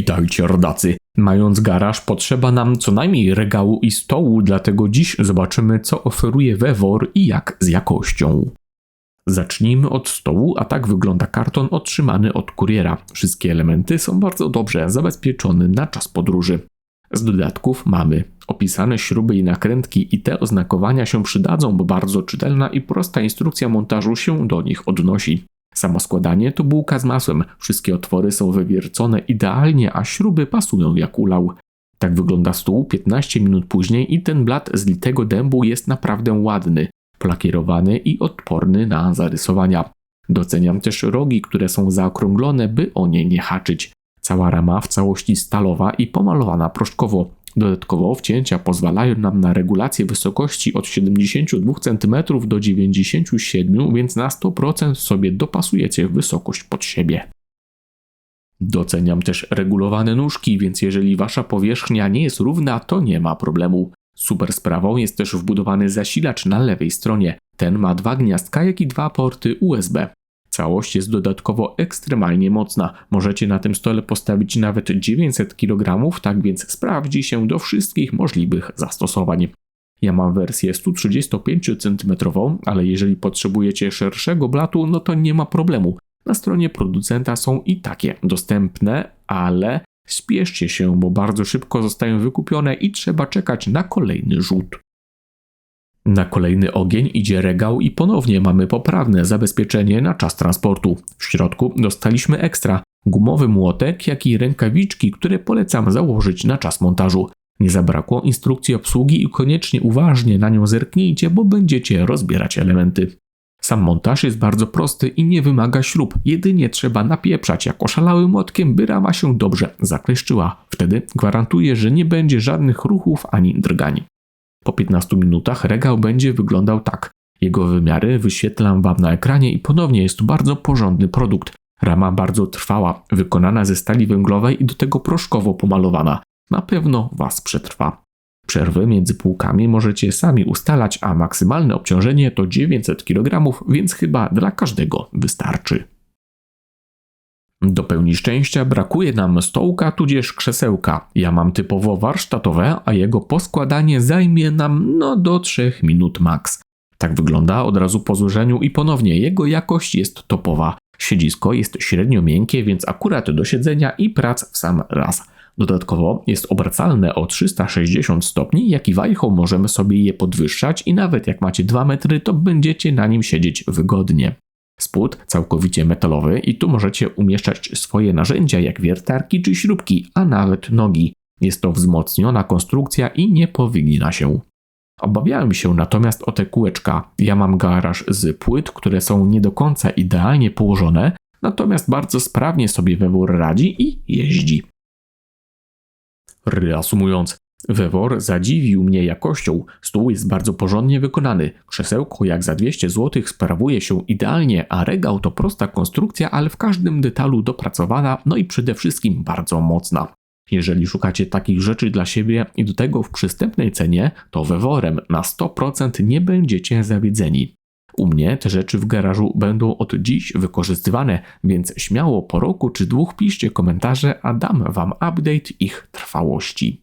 Witajcie rodacy. Mając garaż potrzeba nam co najmniej regału i stołu, dlatego dziś zobaczymy co oferuje Wewor i jak z jakością. Zacznijmy od stołu, a tak wygląda karton otrzymany od kuriera. Wszystkie elementy są bardzo dobrze zabezpieczone na czas podróży. Z dodatków mamy opisane śruby i nakrętki i te oznakowania się przydadzą, bo bardzo czytelna i prosta instrukcja montażu się do nich odnosi. Samo składanie to bułka z masłem. Wszystkie otwory są wywiercone idealnie, a śruby pasują jak ulał. Tak wygląda stół 15 minut później i ten blat z litego dębu jest naprawdę ładny, polakierowany i odporny na zarysowania. Doceniam też rogi, które są zaokrąglone, by o nie nie haczyć. Cała rama w całości stalowa i pomalowana proszkowo. Dodatkowo wcięcia pozwalają nam na regulację wysokości od 72 cm do 97, więc na 100% sobie dopasujecie wysokość pod siebie. Doceniam też regulowane nóżki, więc jeżeli wasza powierzchnia nie jest równa, to nie ma problemu. Super sprawą jest też wbudowany zasilacz na lewej stronie. Ten ma dwa gniazdka, jak i dwa porty USB. Całość jest dodatkowo ekstremalnie mocna. Możecie na tym stole postawić nawet 900 kg, tak więc sprawdzi się do wszystkich możliwych zastosowań. Ja mam wersję 135 cm, ale jeżeli potrzebujecie szerszego blatu, no to nie ma problemu. Na stronie producenta są i takie dostępne, ale spieszcie się, bo bardzo szybko zostają wykupione i trzeba czekać na kolejny rzut. Na kolejny ogień idzie regał i ponownie mamy poprawne zabezpieczenie na czas transportu. W środku dostaliśmy ekstra gumowy młotek, jak i rękawiczki, które polecam założyć na czas montażu. Nie zabrakło instrukcji obsługi i koniecznie uważnie na nią zerknijcie, bo będziecie rozbierać elementy. Sam montaż jest bardzo prosty i nie wymaga śrub, jedynie trzeba napieprzać jak oszalałym młotkiem, by rama się dobrze zakleszczyła. Wtedy gwarantuję, że nie będzie żadnych ruchów ani drgań. Po 15 minutach regał będzie wyglądał tak. Jego wymiary wyświetlam Wam na ekranie i ponownie jest to bardzo porządny produkt. Rama bardzo trwała, wykonana ze stali węglowej i do tego proszkowo pomalowana. Na pewno Was przetrwa. Przerwy między półkami możecie sami ustalać, a maksymalne obciążenie to 900 kg, więc chyba dla każdego wystarczy. Do pełni szczęścia brakuje nam stołka tudzież krzesełka. Ja mam typowo warsztatowe, a jego poskładanie zajmie nam no do 3 minut max. Tak wygląda od razu po złożeniu i ponownie jego jakość jest topowa. Siedzisko jest średnio miękkie, więc akurat do siedzenia i prac w sam raz. Dodatkowo jest obracalne o 360 stopni, jak i wajchą możemy sobie je podwyższać i nawet jak macie 2 metry, to będziecie na nim siedzieć wygodnie. Spód całkowicie metalowy i tu możecie umieszczać swoje narzędzia jak wiertarki czy śrubki, a nawet nogi. Jest to wzmocniona konstrukcja i nie powygina się. Obawiałem się natomiast o te kółeczka. Ja mam garaż z płyt, które są nie do końca idealnie położone, natomiast bardzo sprawnie sobie wewór radzi i jeździ. Reasumując, Wewor zadziwił mnie jakością. Stół jest bardzo porządnie wykonany. Krzesełko jak za 200 zł sprawuje się idealnie, a regał to prosta konstrukcja, ale w każdym detalu dopracowana, no i przede wszystkim bardzo mocna. Jeżeli szukacie takich rzeczy dla siebie i do tego w przystępnej cenie, to Weworem na 100% nie będziecie zawiedzeni. U mnie te rzeczy w garażu będą od dziś wykorzystywane, więc śmiało po roku czy dwóch piszcie komentarze, a dam wam update ich trwałości.